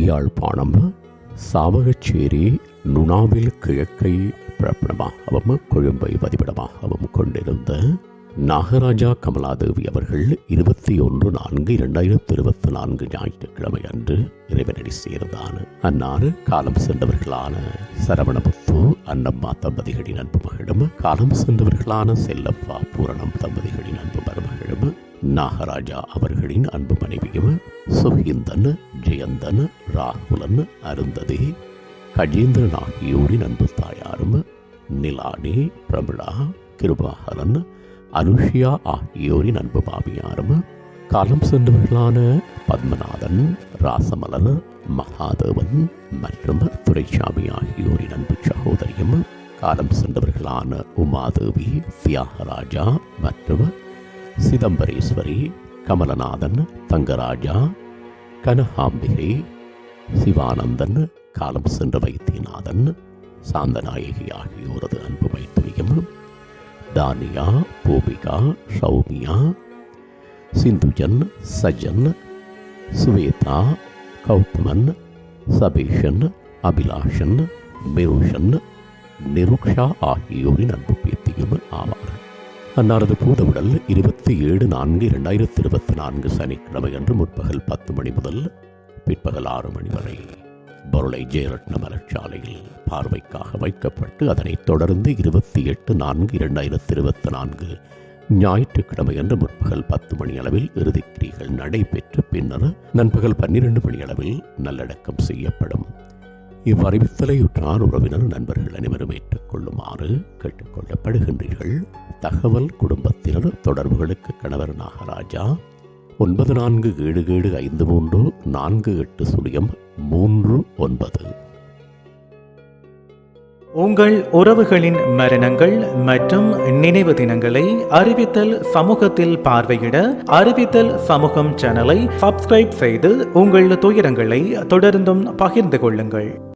யாழ்ப்பாணம் சாவகச்சேரி நுணாவில் கிழக்கை பிறப்பிடமாகவும் கொழும்பை பதிப்பிடமாகவும் கொண்டிருந்த நாகராஜா கமலாதேவி அவர்கள் இருபத்தி ஒன்று நான்கு இரண்டாயிரத்தி இருபத்தி நான்கு ஞாயிற்றுக்கிழமை அன்று இறைவனடி சேர்ந்தார் அன்னாறு காலம் சென்றவர்களான சரவணபுத்து அன்னம்மா தம்பதிகளின் அன்பு மகளும் காலம் சென்றவர்களான செல்லப்பா பூரணம் தம்பதிகளின் அன்பு மருமகளும் நாகராஜா அவர்களின் அன்பு மனைவியும் சுகிந்தன் ஜெயந்தன் ராகுலன் அருந்ததி கஜேந்திரன் ஆகியோரின் அன்பு தாயாரும் நிலானி பிரமிளா கிருபாகரன் அனுஷியா ஆகியோரின் அன்பு மாமியாரும் காலம் சென்றவர்களான பத்மநாதன் ராசமலர் மகாதேவன் மற்றும் துரைசாமி ஆகியோரின் அன்பு சகோதரியும் காலம் சென்றவர்களான உமாதேவி தியாகராஜா மற்றும் சிதம்பரேஸ்வரி கமலநாதன் தங்கராஜா கனகாம்பிகை சிவானந்தன் காலம் சென்ற வைத்தியநாதன் சாந்தநாயகி ஆகியோரது அன்பு மைத்துரியம் தானியா பூமிகா சௌமியா சிந்துஜன் சஜன் சுவேதா கௌதமன் சபேஷன் அபிலாஷன் மிருஷன் நிருக்ஷா ஆகியோரின் அன்பு பேத்தியும் ஆவார்கள். அன்னாரது பூதவுடல் இருபத்தி ஏழு நான்கு இரண்டாயிரத்தி இருபத்தி நான்கு சனிக்கிழமை அன்று முற்பகல் பத்து மணி முதல் பிற்பகல் ஆறு மணி வரை. பொருளை ஜெயரட்ன மலர்ச்சாலையில் பார்வைக்காக வைக்கப்பட்டு அதனைத் தொடர்ந்து இருபத்தி எட்டு நான்கு இரண்டாயிரத்தி இருபத்தி நான்கு ஞாயிற்றுக்கிழமை அன்று முற்பகல் பத்து மணி அளவில் இறுதிக்கிரிகள் நடைபெற்று பின்னர் நண்பகல் பன்னிரண்டு மணி அளவில் நல்லடக்கம் செய்யப்படும். இவ்வறிவித்தலையுற்றார் உறவினர் நண்பர்கள் அனைவரும் ஏற்றுக்கொள்ளுமாறு கேட்டுக்கொள்ளப்படுகின்றீர்கள். தகவல் குடும்பத்தினர் தொடர்புகளுக்கு கணவர் நாகராஜா ஒன்பது நான்கு ஏழு ஏழு ஐந்து மூன்று நான்கு எட்டு சுழியம் மூன்று ஒன்பது. உங்கள் உறவுகளின் மரணங்கள் மற்றும் நினைவு தினங்களை அறிவித்தல் சமூகத்தில் பார்வையிட அறிவித்தல் சமூகம் சேனலை சப்ஸ்கிரைப் செய்து உங்கள் துயரங்களை தொடர்ந்தும் பகிர்ந்து கொள்ளுங்கள்.